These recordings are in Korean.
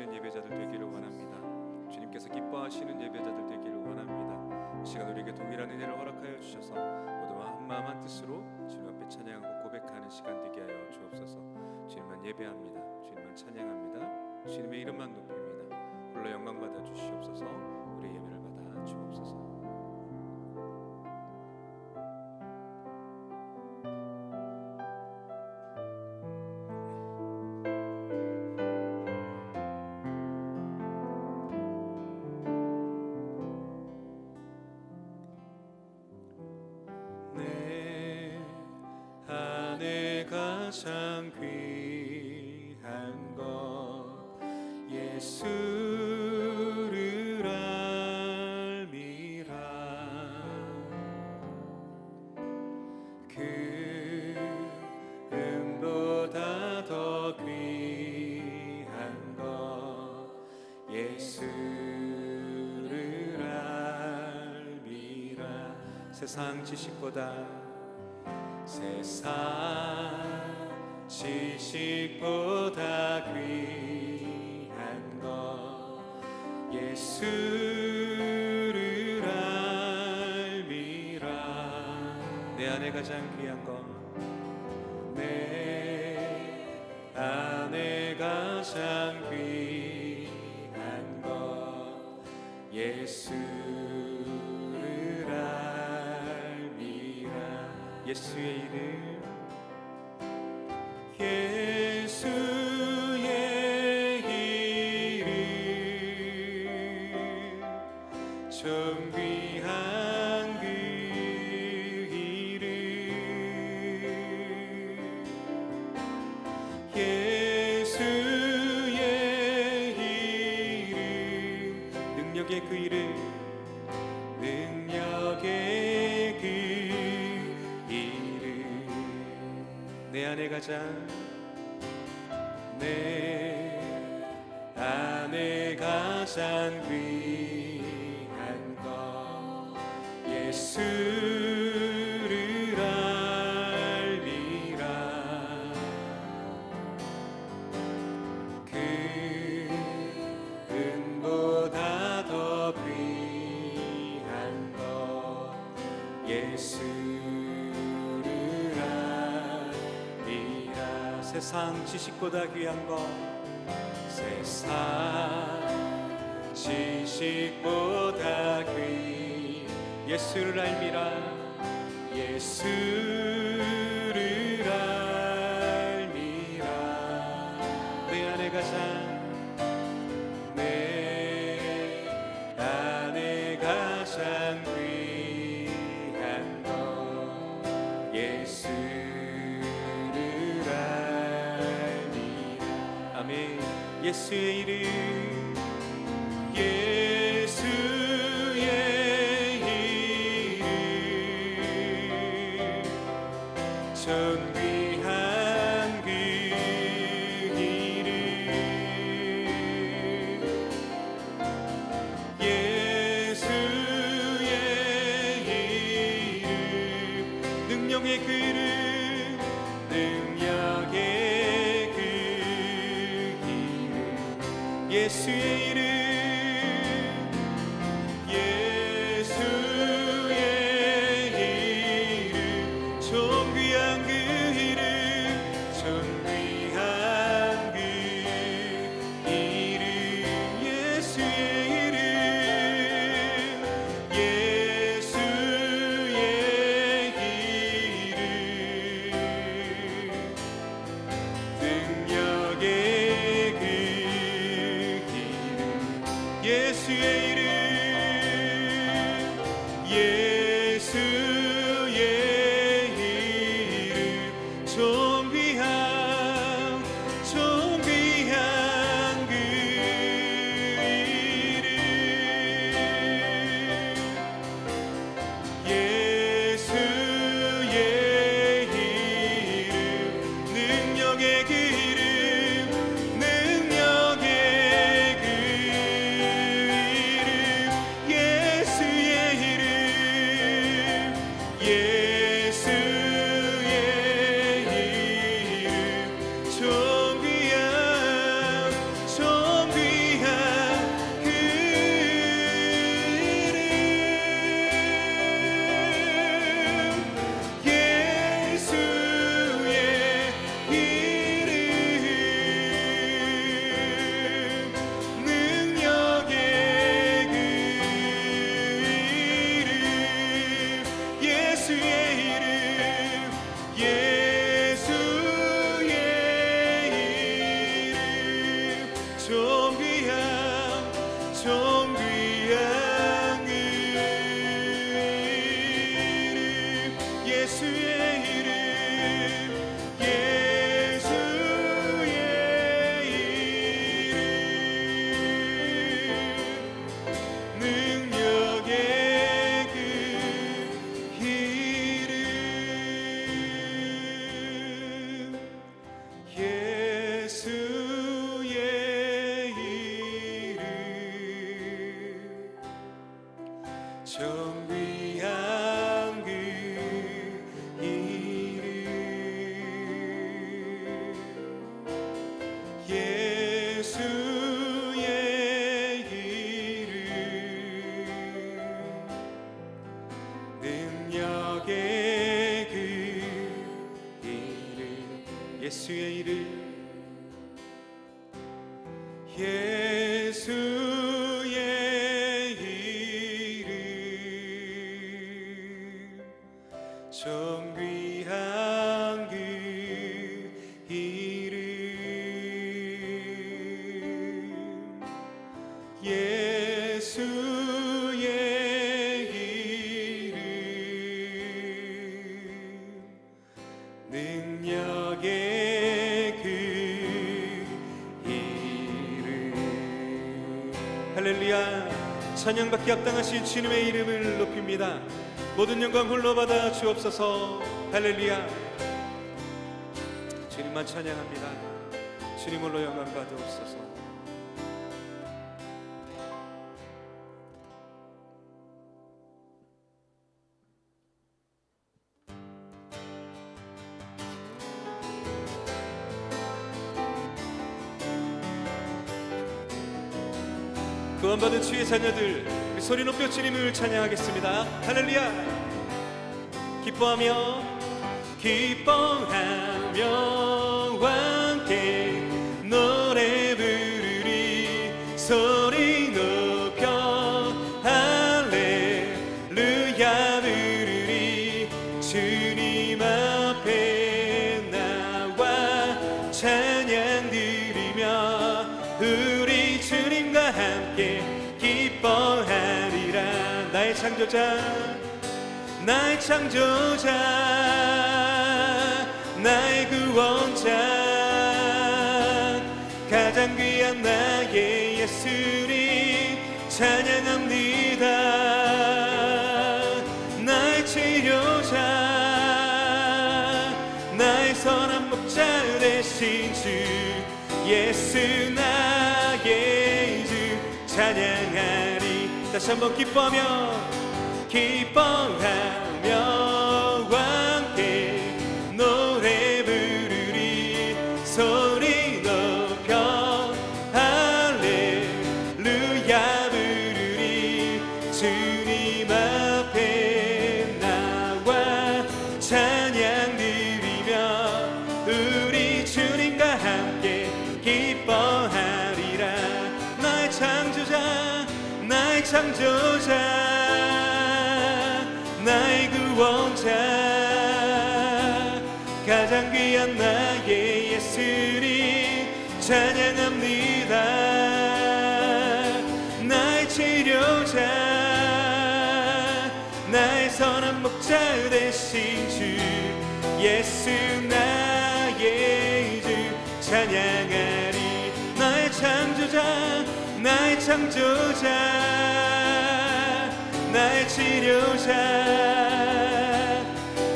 기뻐하시는 예배자들 되기를 원합니다. 주님께서 기뻐하시는 예배자들 되기를 원합니다. 이 시간 우리에게 동일한 은혜를 허락하여 주셔서 모두와 한 마음 한 뜻으로 주님 앞에 찬양하고 고백하는 시간 되게 하여 주옵소서. 주님만 예배합니다. 주님만 찬양합니다. 주님의 이름만 높입니다. 홀로 영광 받아 주시옵소서. 우리 예배를 받아 주옵소서. 예수를 알미라. 그 음보다 더 귀한 것 예수를 알미라. 세상 지식보다 세상 지식보다 귀한 것 예수를 알미라. 예수의 이름 가장 귀한 것 예수를 알미라. 그 은보다 더 귀한 것 예수를 알미라. 세상 지식보다 귀한 것 세상 지식보다 귀 예수를 알미라 예수를 알미라. 내 안에 가장 내 안에 가장 귀한 것 예수를 알미라. 아멘. 예수의 이름 예수의 이름 찬양받기 합당하신 주님의 이름을 높입니다. 모든 영광 홀로 받아 주옵소서. 할렐루야. 주님만 찬양합니다. 주님 홀로 영광 받으옵소서 구원받은 주의 자녀들 우리 소리 높여 주님을 찬양하겠습니다. 할렐루야! 기뻐하며 기뻐하며 창조자 나의 창조자 나의 구원자 가장 귀한 나의 예수님 찬양합니다. 나의 치료자 나의 선한 목자 되신 주 예수 나의 주 찬양하리. 다시 한번 기뻐하며 기뻐하 귀한 나의 예수님 찬양합니다. 나의 치료자 나의 선한 목자 되신 주 예수 나의 주 찬양하리. 나의 창조자 나의 창조자 나의 치료자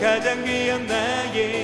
가장 귀한 나의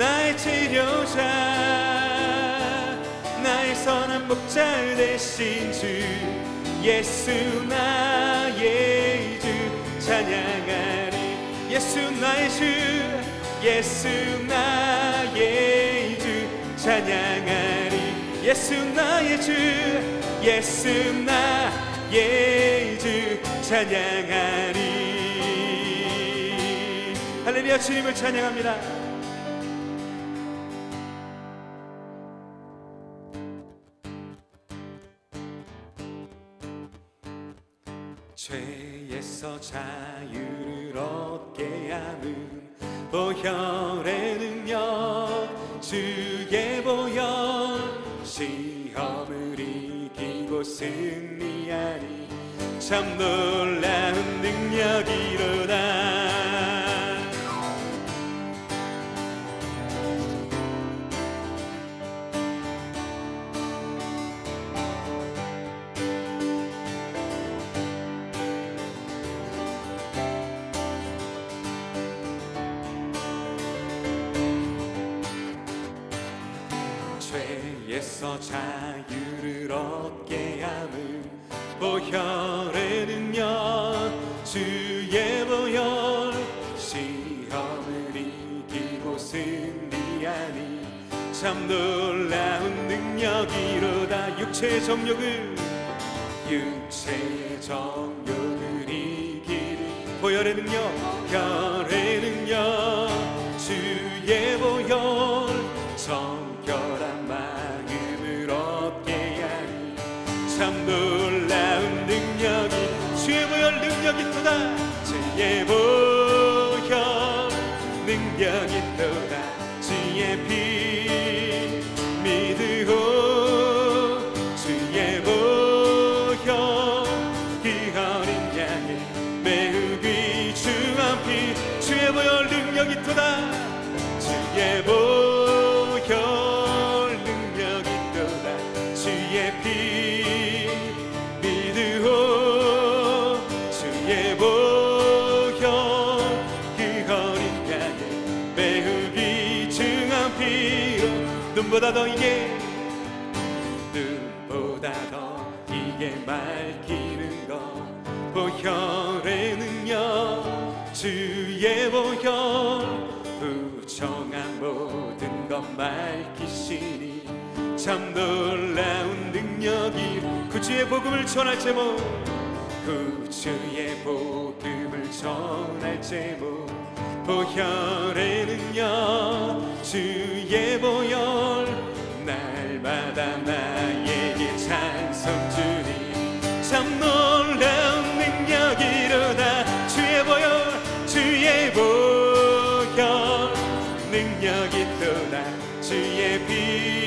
나의 치료자 나의 선한 목자 되신 주 예수 나의 주 찬양하리. 예수 나의 주 예수 나의 주 찬양하리. 예수 나의 주 예수 나의 주 찬양하리. 할렐루야 주님을 찬양합니다 자유를 얻게 하는 보혈의 능력 주의 보혈 시험을 이기고 승리하니 참 놀라운 능력이로 죄에서 자유를 얻게 하는 보혈의 능력 주의 보혈 시험을 이기고 승리하니 참 놀라운 능력이로다. 육체의 정욕을 육체의 정욕을 이기리 보혈의 능력 능 눈보다 더 이게 눈보다 더 이게 맑히는 것. 보혈의 능력 주의 보혈 부정한 모든 것 밝히시니 참 놀라운 능력이 구주의 복음을 전할 제목 구주의 복음을 전할 제목. 보혈의 능력 주의 보혈 날마다 나에게 찬송 주니 참 놀라운 능력이로다. 주의 보혈 주의 보혈 능력이 또다 주의 피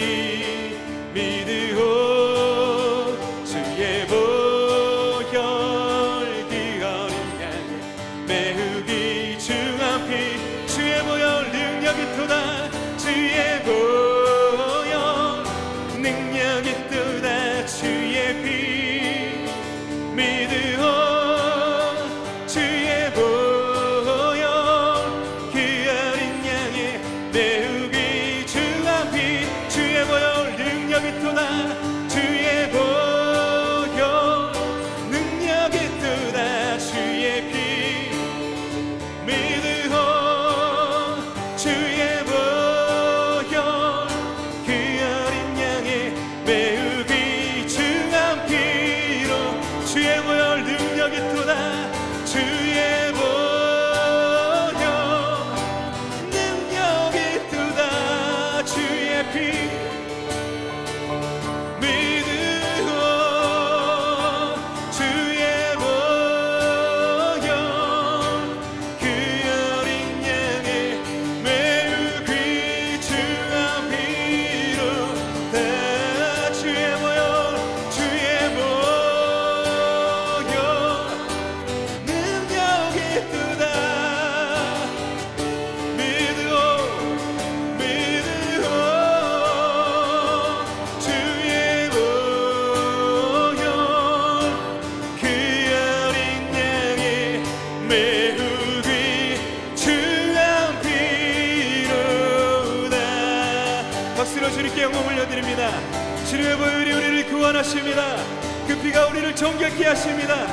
우리를 정결케 하십니다.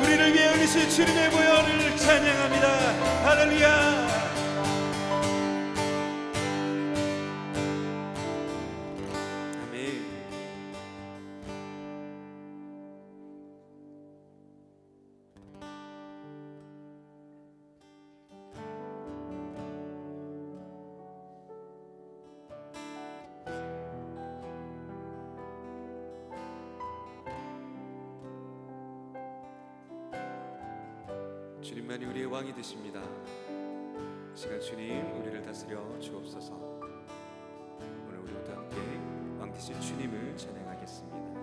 우리를 위해 흘리신 주님의 보혈을 찬양합니다. 할렐루야 주님만이 우리의 왕이 되십니다. 이 시간 주님 우리를 다스려 주옵소서. 오늘 우리 모두 함께 왕 되신 주님을 찬양하겠습니다.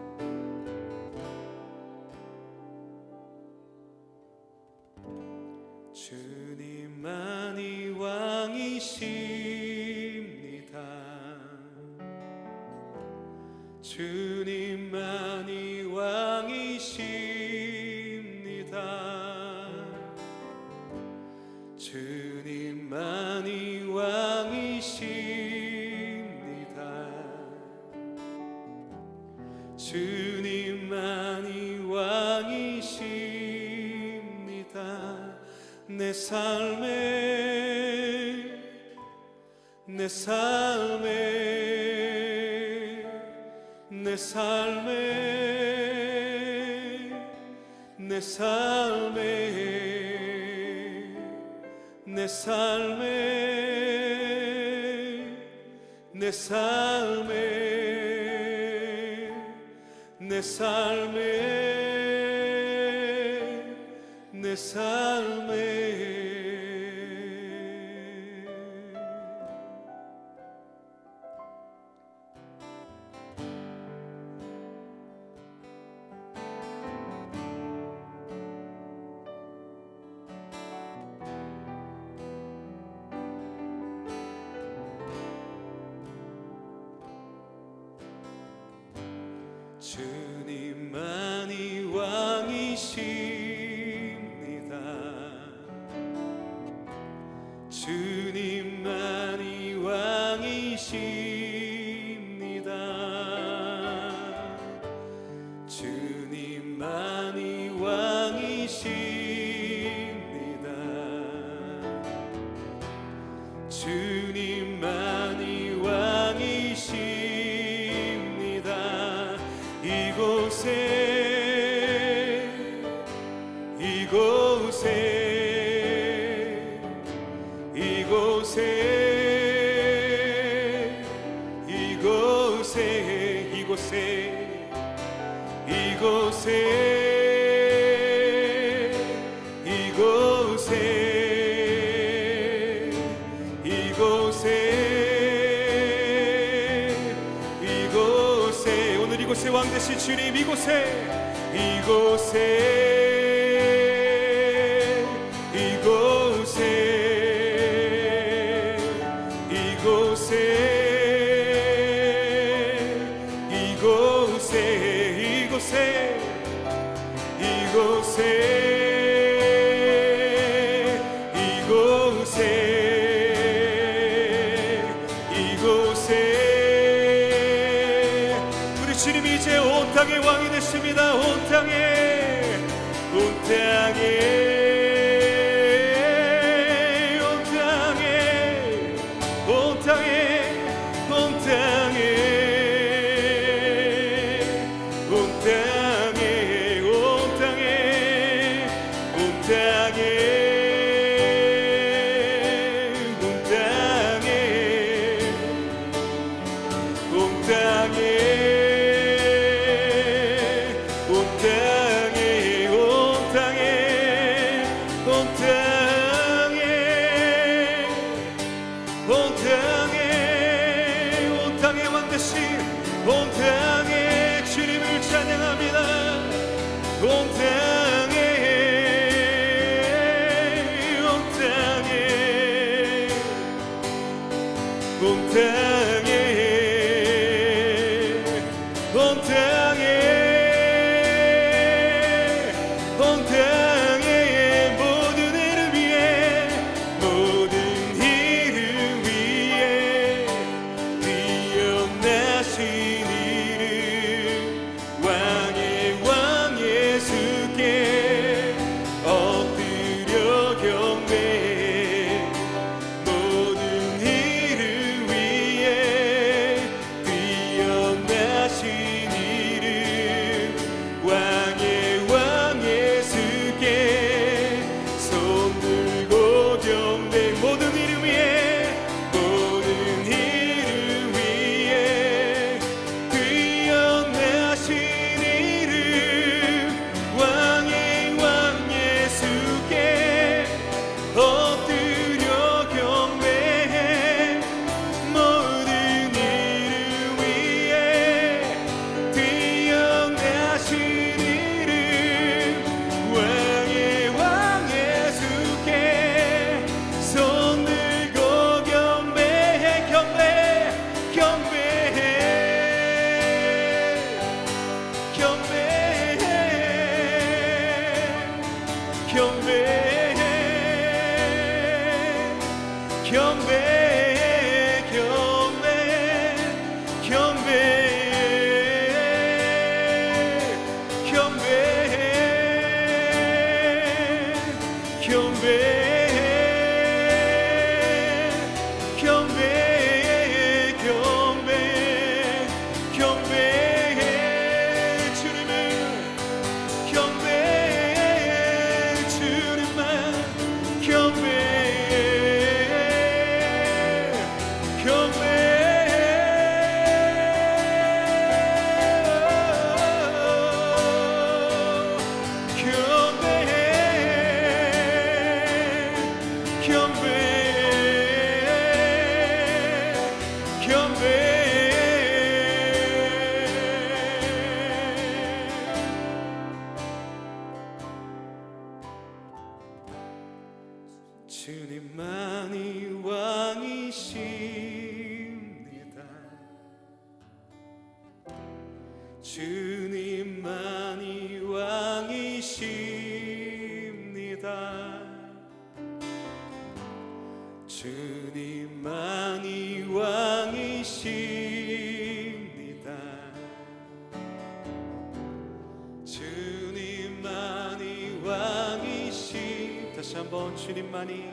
주님만이 왕이십니다. 주님만이 왕이십니다. 내 삶에 내 삶에 내 삶에 내 삶에 내 삶에 내 삶에 내 삶에 내 삶에 주님만이 왕이십니다. 주님만이 왕이십니다. 주님만이 왕이십니다. 주 Hey. também. 주님만이 왕이십 any money.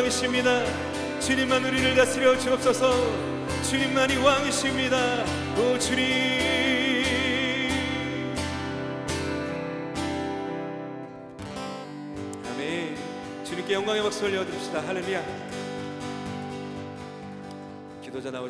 왕이십니다. 주님만 우리를 다스려 주옵소서. 주님만이 왕이십니다. 오 주님. 아멘. 주님께 영광의 박수 올려드립시다. 할렐루야. 기도자 나오.